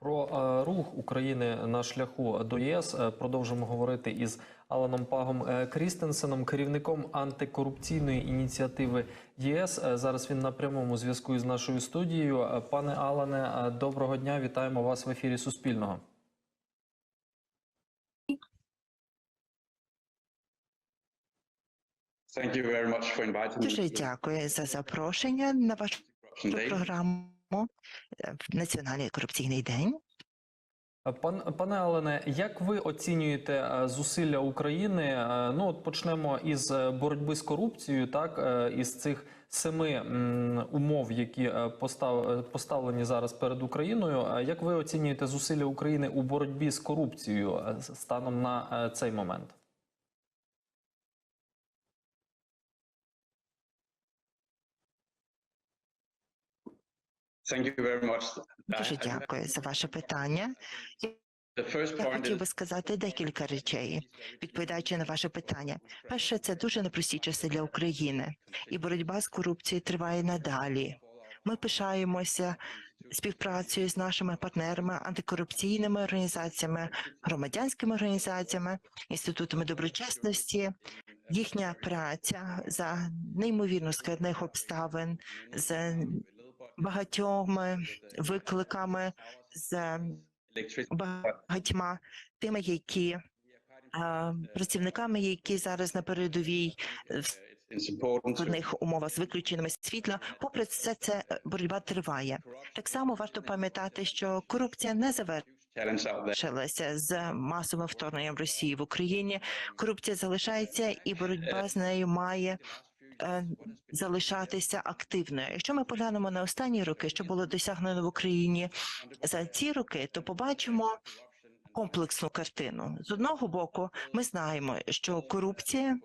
Про е, рух України на шляху до ЄС е, продовжимо говорити із Аланом Пагом е, Крістенсеном, керівником антикорупційної ініціативи ЄС. Е, Зараз він на прямому зв'язку із нашою студією. Пане Алане, е, доброго дня! Вітаємо вас в ефірі Суспільного. Дякую за запрошення на вашу програму в Національний корупційний день. Е, Пан, пане Алене, як ви оцінюєте е, зусилля України? Е, Ну, от почнемо із е, боротьби з корупцією, так е, із цих семи умов, які е, постав, е, поставлені зараз перед Україною. Е, Як ви оцінюєте зусилля України у боротьбі з корупцією е, станом на е, цей момент? Дуже дякую за ваше питання. Я хотів би сказати декілька речей, відповідаючи на ваше питання. Перше, це дуже непрості часи для України, і боротьба з корупцією триває надалі. Ми пишаємося співпрацею з нашими партнерами, антикорупційними організаціями, громадянськими організаціями, інститутами доброчесності. Їхня праця за неймовірно складних обставин з багатьома викликами, з багатьма тими, які працівниками, які зараз на передовій в It's important умовах з виключеними світла. Попри все це е, боротьба триває. Так само варто пам'ятати, що корупція не завершилася з масовим вторгненням Росії в Україні. Корупція залишається, і боротьба з нею має е, залишатися активною. Якщо ми поглянемо на останні роки, що було досягнено в Україні за ці роки, то побачимо комплексну картину. З одного боку, ми знаємо, що корупція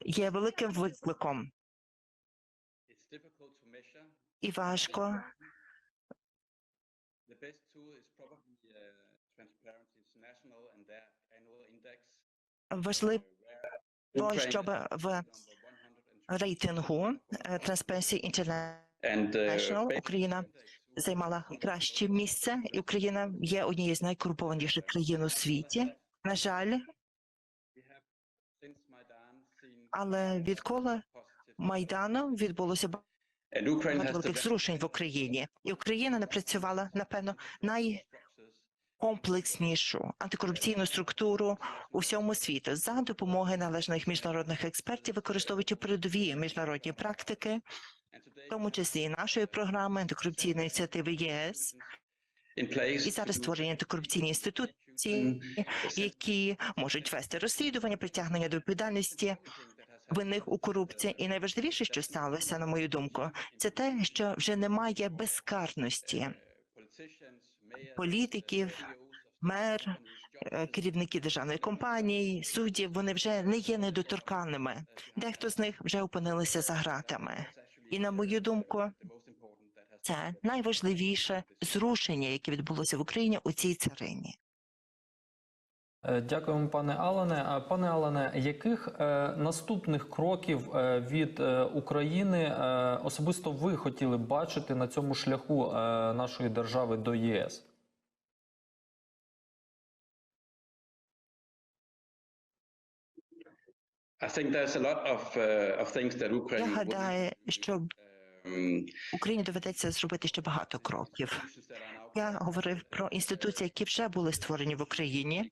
є великим викликом, і важко важливо, щоб в number 120. Рейтингу е, Transparency International And uh, National Україна займала краще місце, і Україна є однією з найкорумпованіших країн у світі. На жаль, але відколи майдану відбулося багато великих зрушень в Україні, і Україна напрацювала напевно найкомплекснішу антикорупційну структуру у всьому світу за допомоги належних міжнародних експертів, використовуючи передові міжнародні практики, в тому числі і нашої програми антикорупційної ініціативи ЄС, і зараз створені антикорупційні інституції, які можуть вести розслідування, притягнення до відповідальності винних у корупції. І найважливіше, що сталося, на мою думку, це те, що вже немає безкарності політиків, мер, е, керівники державної компанії, суддів. Вони вже не є недоторканними. Дехто з них вже опинилися за гратами. І на мою думку, це найважливіше зрушення, яке відбулося в Україні у цій царині. Е, Дякуємо, пане Алане. А, Пане Алане, яких е, наступних кроків е, від е, України е, особисто ви хотіли б бачити на цьому шляху е, нашої держави до ЄС? Uh, Я гадаю, що um, Україні доведеться зробити ще багато кроків. Я говорив про інституції, які вже були створені в Україні.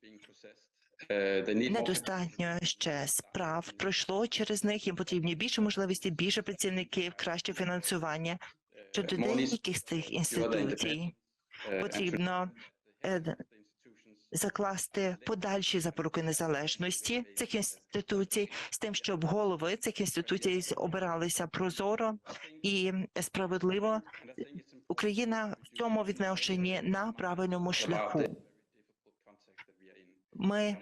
Недостатньо ще справ пройшло через них. Їм потрібні більше можливості, більше працівників, краще фінансування. Щодо деяких з цих інституцій потрібно е, institutions закласти подальші запоруки незалежності цих інституцій з тим, щоб голови цих інституцій обиралися прозоро і справедливо. Україна в цьому відношенні на правильному шляху. Ми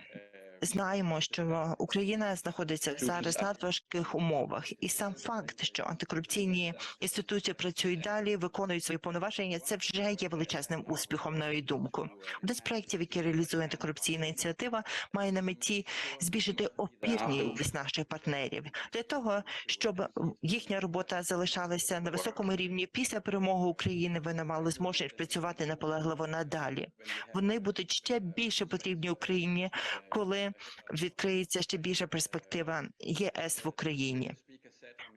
знаємо, що Україна знаходиться зараз в надважких умовах, і сам факт, що антикорупційні інституції працюють далі, виконують свої повноваження, це вже є величезним успіхом, на мою думку. Один з проєктів, який реалізує антикорупційна ініціатива, має на меті збільшити опірність наших партнерів для того, щоб їхня робота залишалася на високому рівні після перемоги України. Вони мали зможуть працювати наполегливо надалі. Вони будуть ще більше потрібні Україні, коли відкриється ще більша перспектива єС в Україні.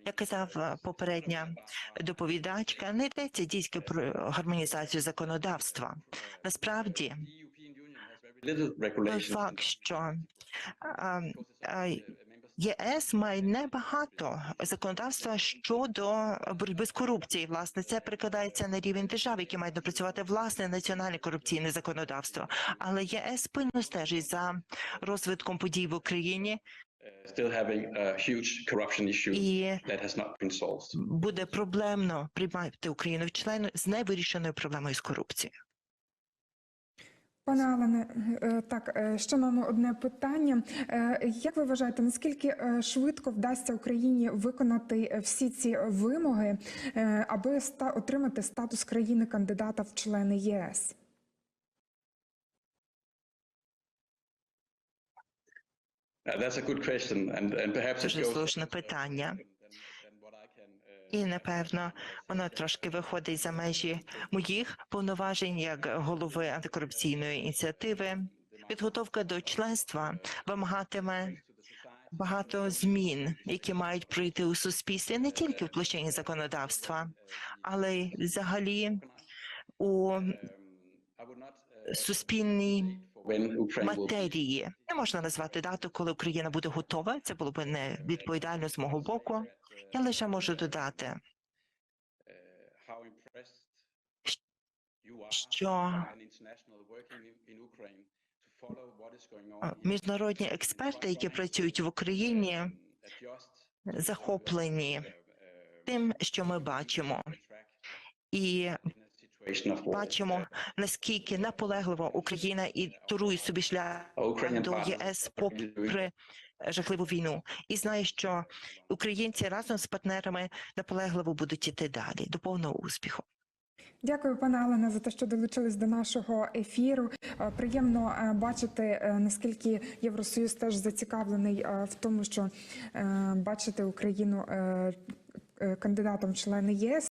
Як казав е, попередня доповідачка, не йдеться тільки про гармонізацію законодавства. Насправді, той факт, що а, а, ЄС має небагато законодавства щодо боротьби з корупцією. Власне, це прикладається на рівень держав, які мають напрацювати власне національне корупційне законодавство. Але ЄС спильно стежить за розвитком подій в Україні still having a huge corruption issue і that has not been solved. буде проблемно приймати Україну в член з невирішеною проблемою з корупцією. Пане Алене, е, так е, ще маємо одне питання. Е, Як ви вважаєте, наскільки швидко вдасться Україні виконати всі ці вимоги, аби ста- отримати статус країни кандидата в члени ЄС? Дуже слушне питання. І напевно воно трошки виходить за межі моїх повноважень як голови антикорупційної ініціативи. Підготовка до членства вимагатиме багато змін, які мають пройти у суспільстві не тільки в площині законодавства, але й взагалі у суспільній матерії. Не можна назвати дату, коли Україна буде готова. Це було б не відповідально з мого боку. Я лише можу додати, що міжнародні експерти, які працюють в Україні, захоплені тим, що ми бачимо, і бачимо наскільки наполегливо Україна і турує собі шлях до ЄС попри жахливу війну, і знає, що українці разом з партнерами наполегливо будуть іти далі до повного успіху. Дякую, пане Алене, за те, що долучились до нашого ефіру. Е, Приємно е, бачити, е, наскільки Євросоюз теж зацікавлений в тому, що бачити Україну кандидатом в члени ЄС.